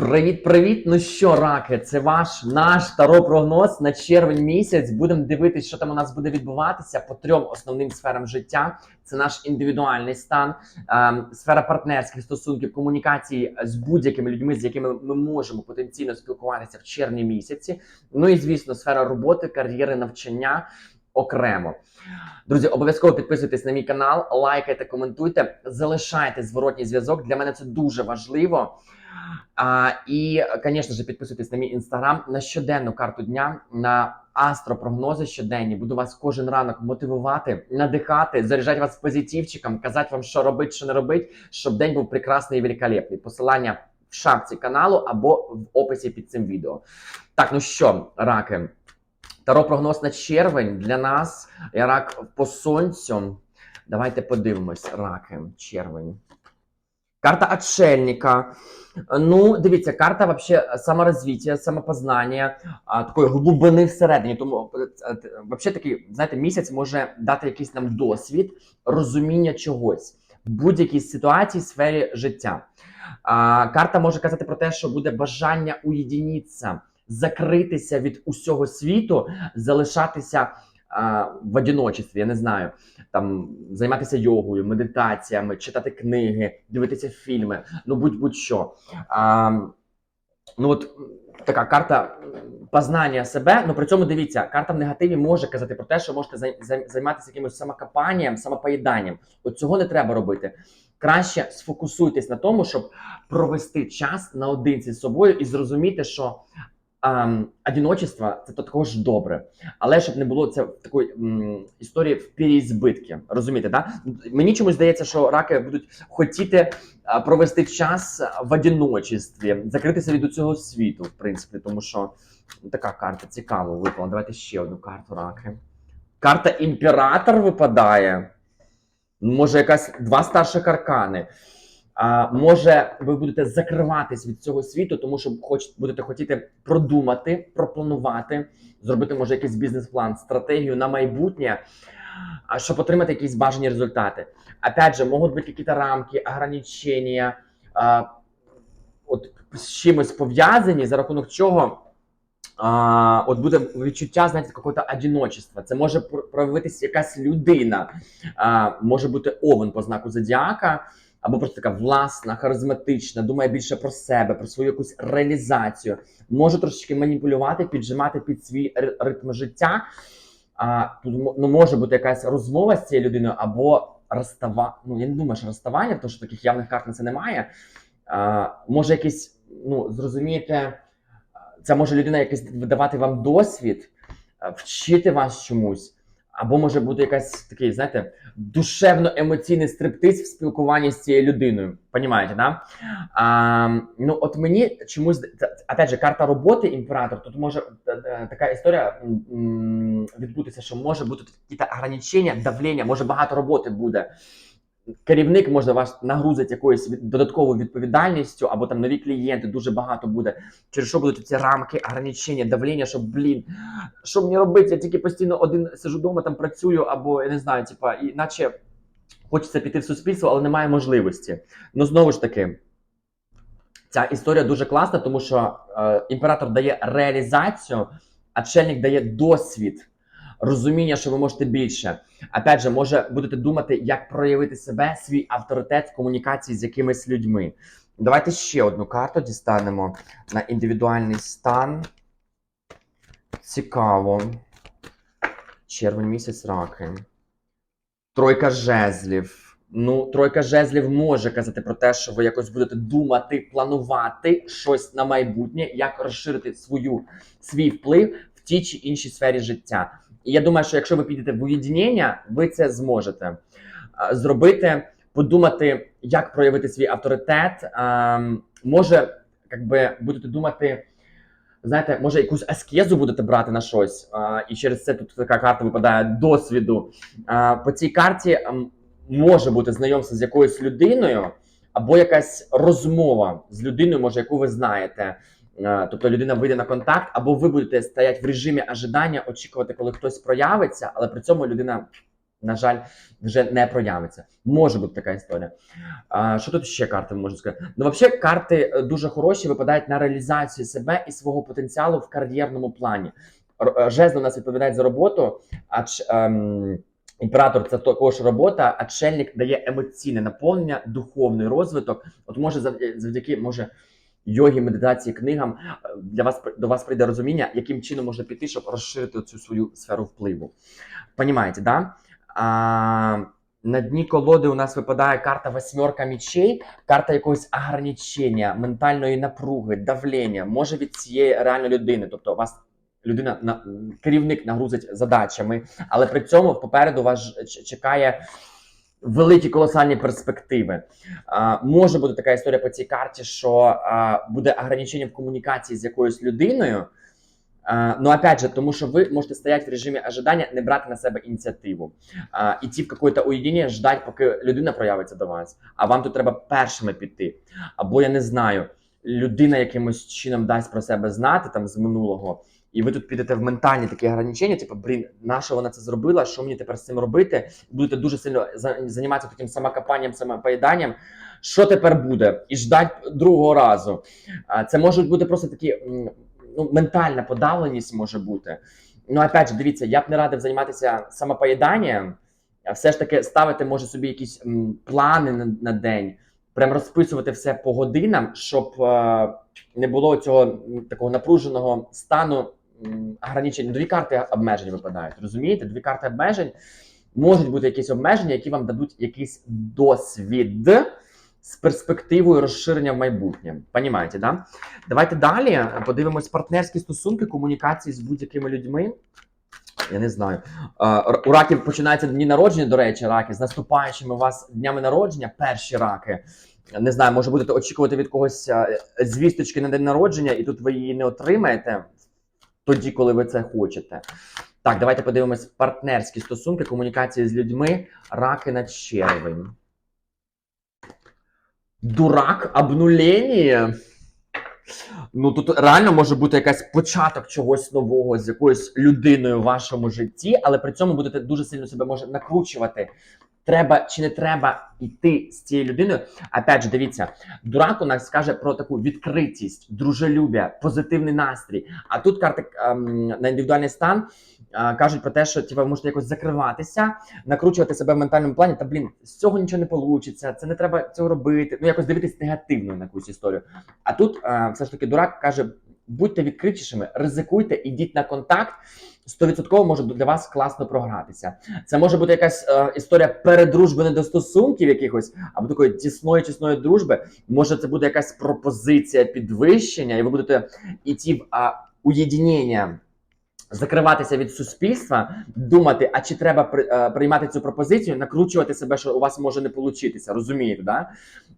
Привіт-привіт! Ну що, раки, це ваш наш таро прогноз на червень місяць. Будемо дивитися, що там у нас буде відбуватися по трьом основним сферам життя. Це наш індивідуальний стан, ем, сфера партнерських стосунків, комунікації з будь-якими людьми, з якими ми можемо потенційно спілкуватися в червні місяці. Ну і звісно, сфера роботи, кар'єри, навчання окремо. Друзі, обов'язково підписуйтесь на мій канал, лайкайте, коментуйте, залишайте зворотній зв'язок. Для мене це дуже важливо. А, і, звісно ж, підписуйтесь на мій інстаграм на щоденну карту дня, на астропрогнози щоденні. Буду вас кожен ранок мотивувати, надихати, заряджати вас позитивчиком, казати вам, що робити, що не робити, щоб день був прекрасний і великолепний. Посилання в шапці каналу або в описі під цим відео. Так, ну що, раки, таро прогноз на червень для нас. Рак по сонцю. Давайте подивимось, раки, червень. Карта отшельника. Ну, дивіться, карта вообще саморозвиття, самопознання, такої глибини всередині. Тому е, е, вообще такий, знаєте, місяць може дати якийсь нам досвід, розуміння чогось в будь-якій ситуації, сфері життя. Карта може казати про те, що буде бажання уєдинитися, закритися від усього світу, залишатися а, в одиночестві, я не знаю, там займатися йогою, медитаціями, читати книги, дивитися фільми, ну будь-будь-що. Ну от така карта познання себе. Ну при цьому дивіться, карта в негативі може казати про те, що можете зай- зай- займатися якимось самокопанням, самопоїданням. От цього не треба робити. Краще сфокусуйтесь на тому, щоб провести час наодинці з собою і зрозуміти, що ем, одиночество це також добре. Але щоб не було це в такої м, історії в переізбитки. Розумієте, да? Мені чомусь здається, що раки будуть хотіти провести час в одиночестві, закритися від цього світу, в принципі, тому що така карта цікаво випала. Давайте ще одну карту раки. Карта імператор випадає. Може, якась два старших аркани. Може, ви будете закриватись від цього світу, тому що хоч, будете хотіти продумати, пропланувати, зробити, може, якийсь бізнес-план, стратегію на майбутнє, щоб отримати якісь бажані результати. Опять же, можуть бути якісь рамки, ограничення, а, от з чимось пов'язані, за рахунок чого. А, от буде відчуття, знаєте, какого-то одиночества. Це може пр- проявитися якась людина, а, може бути овен по знаку зодіака, або просто така власна, харизматична, думає більше про себе, про свою якусь реалізацію, може трошечки маніпулювати, піджимати під свій ритм життя. А, тут ну, може бути якась розмова з цією людиною, або розстава... Ну, я не думаю, що розставання, тому що таких явних карт на це немає. А, може, якийсь, ну, зрозумієте, це може людина якась видавати вам досвід, вчити вас чомусь. Або може бути якась такий, знаєте, душевно-емоційний стриптиз в спілкуванні з цією людиною. Понімаєте, да? А, ну, от мені чомусь, опять же, карта роботи імператор, тут може е, е, така історія відбутися, що може бути якісь ограничення, давлення, може багато роботи буде. Керівник може вас нагрузити якоюсь додатковою відповідальністю, або там нові клієнти дуже багато буде. Через що будуть ці рамки, ограничення, давлення, що блін, що мені робити? Я тільки постійно один сижу вдома, там працюю, або я не знаю, типа, і наче хочеться піти в суспільство, але немає можливості. Ну знову ж таки, ця історія дуже класна, тому що е, імператор дає реалізацію, а чельник дає досвід. Розуміння, що ви можете більше. Опять же, може будете думати, як проявити себе, свій авторитет в комунікації з якимись людьми. Давайте ще одну карту дістанемо на індивідуальний стан. Цікаво. Червень місяць раки. Тройка жезлів. Ну, тройка жезлів може казати про те, що ви якось будете думати, планувати щось на майбутнє, як розширити свою, свій вплив в тій чи іншій сфері життя. Я думаю, що якщо ви підете в уєднання, ви це зможете зробити, подумати, як проявити свій авторитет. Ем, може, якби будете думати, знаєте, може якусь аскезу будете брати на щось, а, і через це тут така карта випадає досвіду. По цій карті може бути знайомство з якоюсь людиною, або якась розмова з людиною, може, яку ви знаєте. Е, Тобто людина вийде на контакт, або ви будете стояти в режимі ожидання, очікувати, коли хтось проявиться, але при цьому людина на жаль, вже не проявиться. Може бути така історія. Що тут ще карти можу сказати? Ну, взагалі, карти е, дуже хороші випадають на реалізацію себе і свого потенціалу в кар'єрному плані. Е, Жезл у нас відповідає за роботу, а ем, імператор це також робота, а чельник дає емоційне наповнення, духовний розвиток. От може завдяки може. Йогі, медитації, книгам е, для вас до вас прийде розуміння, яким чином можна піти, щоб розширити цю свою сферу впливу. Понімаєте, да? А, на дні колоди у нас випадає карта восьмерка мічей, карта якогось ограничення, ментальної напруги, давлення, може від цієї реальної людини. Тобто, вас людина на керівник нагрузить задачами, але при цьому попереду вас чекає. Великі колосальні перспективи. А, може бути така історія по цій карті, що а, буде ограничення в комунікації з якоюсь людиною. А, ну, опять же, тому що ви можете стояти в режимі ожидання, не брати на себе ініціативу. А, іти в какое-то уєднання, ждать, поки людина проявиться до вас. А вам тут треба першими піти. Або я не знаю, людина якимось чином дасть про себе знати там з минулого. І ви тут підете в ментальні такі ограничення, типу, блін, на що вона це зробила? Що мені тепер з цим робити? Будете дуже сильно займатися таким самокопанням, самопоїданням. Що тепер буде? І ждать другого разу. Це можуть бути просто такі ну, ментальна подавленість може бути. Ну, опять же, дивіться, я б не радив займатися самопоїданням, а все ж таки ставити, може, собі якісь м, плани на, на день, прям розписувати все по годинам, щоб е, не було цього такого напруженого стану ограничень. Дві карти обмежень випадають. Розумієте? Дві карти обмежень можуть бути якісь обмеження, які вам дадуть якийсь досвід з перспективою розширення в майбутнє. Понімаєте, да? Давайте далі подивимось партнерські стосунки, комунікації з будь-якими людьми. Я не знаю. У раків починаються дні народження, до речі, раки, з наступаючими у вас днями народження, перші раки. Не знаю, може будете очікувати від когось звісточки на день народження, і тут ви її не отримаєте тоді, коли ви це хочете. Так, давайте подивимось партнерські стосунки, комунікації з людьми, раки на червень. Дурак, обнулення. Ну тут реально може бути якась початок чогось нового з якоюсь людиною в вашому житті, але при цьому будете дуже сильно себе може накручувати. Треба чи не треба йти з цією людиною. Опять же, дивіться, дурак у нас каже про таку відкритість, дружелюбя, позитивний настрій. А тут карти ем, на індивідуальний стан е, кажуть про те, що типу, ви можете якось закриватися, накручувати себе в ментальному плані. Та блін, з цього нічого не вийде, це не треба цього робити. Ну якось дивитись негативно на якусь історію. А тут е, все ж таки дурак каже: будьте відкритішими, ризикуйте, ідіть на контакт. 100% може для вас класно програтися. Це може бути якась е, історія передружби не до стосунків якихось, або такої тісної тісної дружби. Може, це буде якась пропозиція підвищення, і ви будете йти в а, уєднення, закриватися від суспільства, думати, а чи треба е, приймати цю пропозицію, накручувати себе, що у вас може не получитися. Розумієте, да?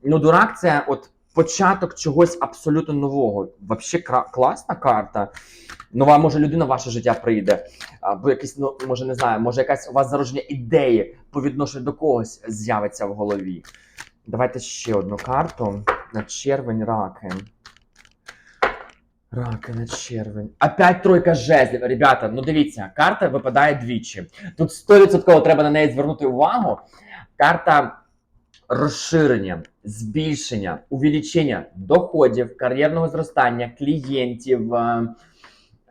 Ну, дурак, це от початок чогось абсолютно нового. Кра- класна карта. Нова, може, людина в ваше життя прийде, або якісь, ну, може, не знаю, може, якась у вас зародження ідеї по відношенню до когось з'явиться в голові. Давайте ще одну карту на червень раки. Раки на червень. Опять тройка жезлів. Ребята, ну дивіться, карта випадає двічі. Тут 100% треба на неї звернути увагу. Карта розширення, збільшення, увеличення доходів, кар'єрного зростання, клієнтів. е,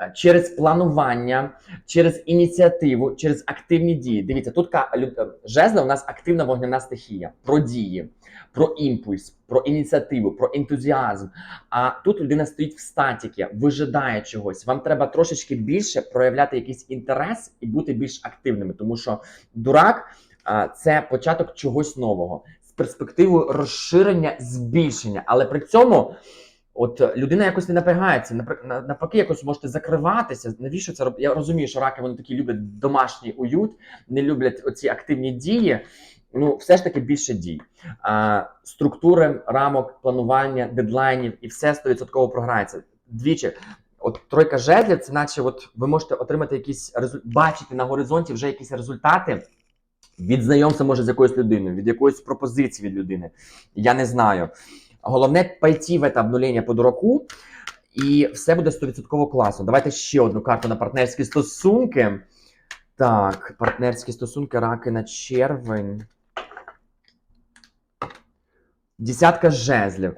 е, Через планування, через ініціативу, через активні дії. Дивіться, тут е, жезли у нас активна вогняна стихія про дії, про імпульс, про ініціативу, про ентузіазм. А тут людина стоїть в статіки, вижидає чогось. Вам треба трошечки більше проявляти якийсь інтерес і бути більш активними, тому що дурак це початок чогось нового перспективою розширення, збільшення, але при цьому. От людина якось не напрягається, навпаки, якось можете закриватися. Навіщо це? Я розумію, що раки вони такі люблять домашній уют, не люблять оці активні дії. Ну, все ж таки більше дій. А, структури, рамок, планування, дедлайнів і все 100% програється. Двічі. От тройка жезлів, це наче от ви можете отримати якісь бачити на горизонті вже якісь результати від знайомства, може, з якоюсь людиною, від якоїсь пропозиції від людини. Я не знаю. Головне пойти в це обнулення по дураку, і все буде 100% класно. Давайте ще одну карту на партнерські стосунки. Так, партнерські стосунки, раки на червень. Десятка жезлів.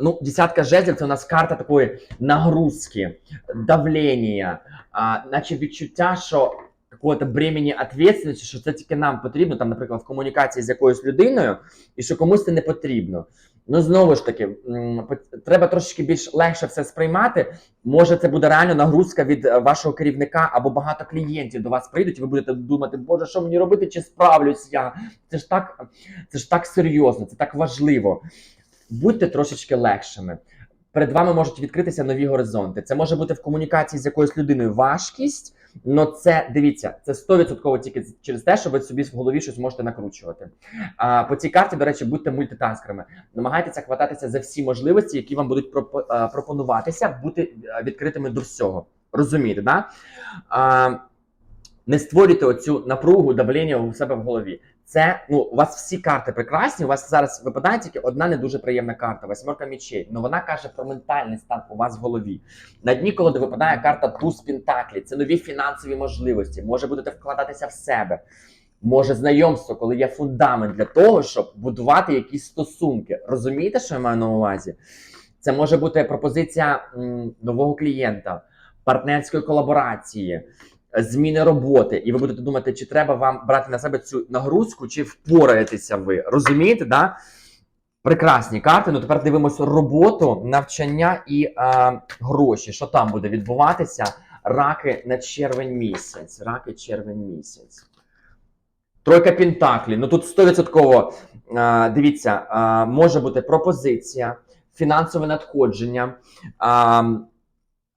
Ну, десятка жезлів це у нас карта такої нагрузки, давлення, а, наче відчуття, що какого-то бремені відповідальності, що це тільки нам потрібно, там, наприклад, в комунікації з якоюсь людиною, і що комусь це не потрібно. Ну, знову ж таки, треба трошечки більш легше все сприймати. Може, це буде реально нагрузка від е, вашого керівника або багато клієнтів до вас прийдуть, і ви будете думати, Боже, що мені робити, чи справлюсь я? Це ж так, це ж так серйозно, це так важливо. Будьте трошечки легшими. Перед вами можуть відкритися нові горизонти. Це може бути в комунікації з якоюсь людиною важкість, але це дивіться, це 100% тільки через те, що ви собі в голові щось можете накручувати. А по цій карті, до речі, будьте мультитаскерами. Намагайтеся хвататися за всі можливості, які вам будуть пропонуватися, бути відкритими до всього. Розумієте, да? А, не створюйте оцю напругу, давлення у себе в голові. Це ну у вас всі карти прекрасні. У вас зараз випадає тільки одна не дуже приємна карта восьмерка мічей. Ну вона каже про ментальний стан у вас в голові. На дні колоди випадає карта туз пентаклі. Це нові фінансові можливості. Може будете вкладатися в себе. Може знайомство, коли є фундамент для того, щоб будувати якісь стосунки. Розумієте, що я маю на увазі? Це може бути пропозиція м, нового клієнта, партнерської колаборації, зміни роботи, і ви будете думати, чи треба вам брати на себе цю нагрузку, чи впораєтеся ви. Розумієте, да? Прекрасні карти. Ну тепер дивимося роботу, навчання і е, гроші. Що там буде відбуватися? Раки на червень місяць. Раки червень місяць. Тройка Пентаклі. Ну тут 100% е, дивіться, е, може бути пропозиція, фінансове надходження. Е,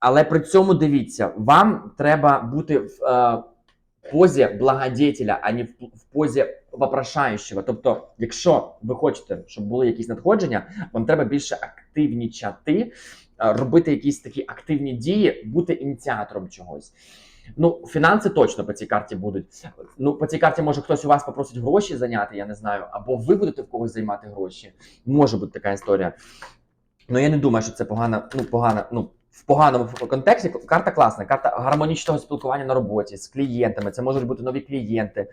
але при цьому дивіться, вам треба бути в е, позі благодетеля, а не в, в позі вопрошаючого. Тобто, якщо ви хочете, щоб були якісь надходження, вам треба більше активнічати, е, робити якісь такі активні дії, бути ініціатором чогось. Ну, фінанси точно по цій карті будуть. Ну, по цій карті може хтось у вас попросить гроші зайняти, я не знаю, або ви будете в когось займати гроші. Може бути така історія. Ну я не думаю, що це погана, ну погана, ну в поганому контексті. Карта класна, карта гармонічного спілкування на роботі з клієнтами. Це можуть бути нові клієнти,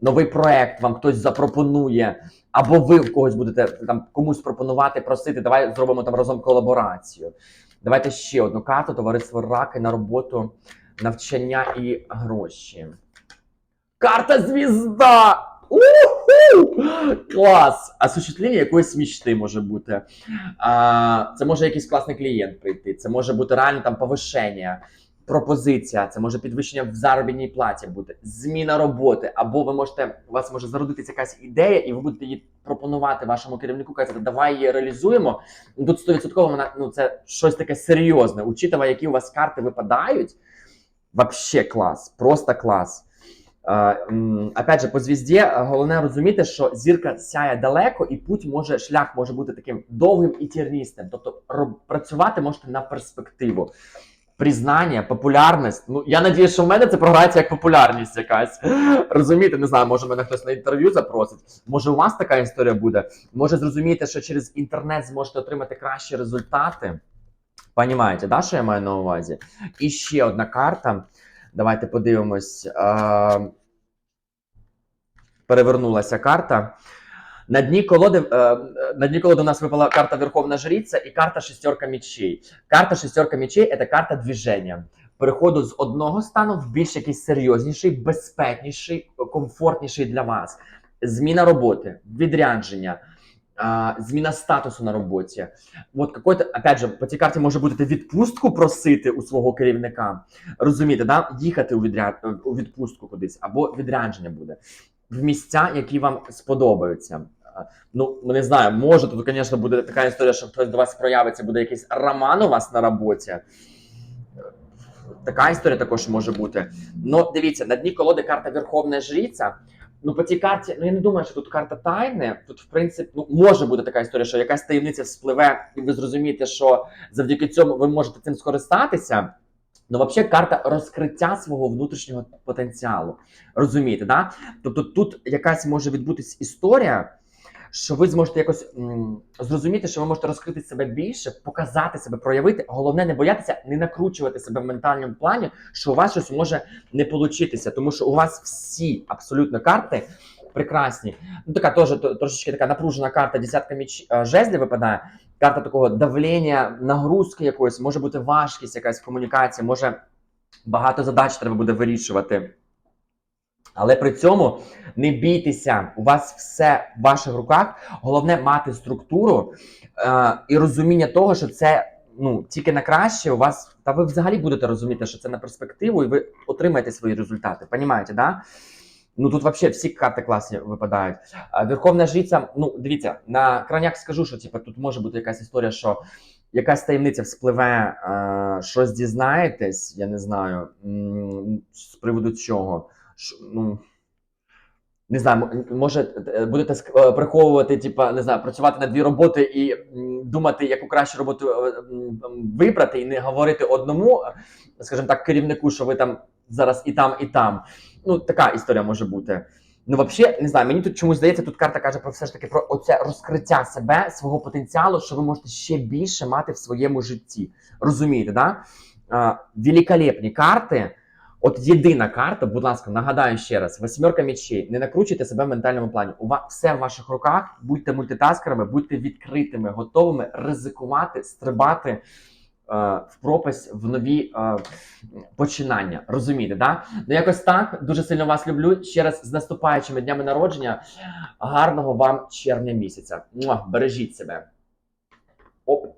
новий проект вам хтось запропонує, або ви в когось будете там комусь пропонувати, просити. Давай зробимо там разом колаборацію. Давайте ще одну карту: товариство раки на роботу, навчання і гроші. Карта звізда! Уху! Клас! Осуществлення якоїсь мічти може бути. А, це може якийсь класний клієнт прийти. Це може бути реально там повишення, пропозиція, це може підвищення в заробітній платі бути, зміна роботи, або ви можете, у вас може зародитися якась ідея, і ви будете її пропонувати вашому керівнику, казати, давай її реалізуємо. Ну, Тут 100% вона ну, це щось таке серйозне. Учитывая, які у вас карти випадають, вообще клас, просто клас. Опять же, по звізді головне розуміти, що зірка сяє далеко, і путь може, шлях може бути таким довгим і тірністим. Тобто працювати можете на перспективу. Признання, популярність. Ну, я надію, що в мене це програється як популярність якась. Розумієте, не знаю, може мене хтось на інтерв'ю запросить. Може, у вас така історія буде. Може, зрозумієте, що через інтернет зможете отримати кращі результати. Понімаєте, да, що я маю на увазі? І ще одна карта. Давайте подивимось. А, перевернулася карта. На дні колоди е, на дні колоди у нас випала карта Верховна Жриця і карта Шестерка мечей. Карта Шестерка мечей це карта движення. Переходу з одного стану в більш якийсь серйозніший, безпечніший, комфортніший для вас. Зміна роботи, відрядження, зміна статусу на роботі. От какой-то, опять же, по цій карті може бути відпустку просити у свого керівника. Розумієте, да? їхати у, відряд... у відпустку кудись, або відрядження буде в місця, які вам сподобаються. Ну, не знаю, може тут, звісно, буде така історія, що хтось до вас проявиться, буде якийсь роман у вас на роботі. Така історія також може бути. Ну, дивіться, на дні колоди карта Верховна Жриця. Ну, по цій карті, ну я не думаю, що тут карта тайне. Тут, в принципі, ну може бути така історія, що якась таємниця вспливе, і ви зрозумієте, що завдяки цьому ви можете цим скористатися. Ну, взагалі, карта розкриття свого внутрішнього потенціалу. Розумієте, да? Тобто тут якась може відбутись історія, що ви зможете якось зрозуміти, що ви можете розкрити себе більше, показати себе, проявити. Головне, не боятися, не накручувати себе в ментальному плані, що у вас щось може не получитися, тому що у вас всі абсолютно карти прекрасні. Ну, така теж трошечки така напружена карта, десятка міч е, жезлів випадає. Карта такого давлення, нагрузки якоїсь, може бути важкість, якась в комунікації, може багато задач треба буде вирішувати. Але при цьому не бійтеся, у вас все в ваших руках. Головне мати структуру е, і розуміння того, що це ну, тільки на краще у вас, та ви взагалі будете розуміти, що це на перспективу, і ви отримаєте свої результати. Понімаєте, да? Ну тут вообще всі карти класні випадають. Верховна жриця, ну дивіться, на крайняк скажу, що типу, тут може бути якась історія, що якась таємниця вспливе, е, щось дізнаєтесь, я не знаю, з приводу чого. Ну, не знаю, може е, будете е, приховувати, типа, не знаю, працювати на дві роботи і думати, яку кращу роботу е, вибрати, і не говорити одному, е, скажімо так, керівнику, що ви там зараз і там, і там. Ну, така історія може бути. Ну, взагалі, не знаю, мені тут чомусь здається, тут карта каже про все ж таки про оце розкриття себе, свого потенціалу, що ви можете ще більше мати в своєму житті. Розумієте, да? Великолепні карти. От єдина карта, будь ласка, нагадаю ще раз: восьмерка мечей. Не накручуйте себе в ментальному плані. У вас все в ваших руках. Будьте мультитаскерами, будьте відкритими, готовими ризикувати, стрибати е, в пропасть в нові е, починання. Розумієте, да? Ну якось так. Дуже сильно вас люблю. Ще раз з наступаючими днями народження. Гарного вам червня місяця. Бережіть себе. Оп.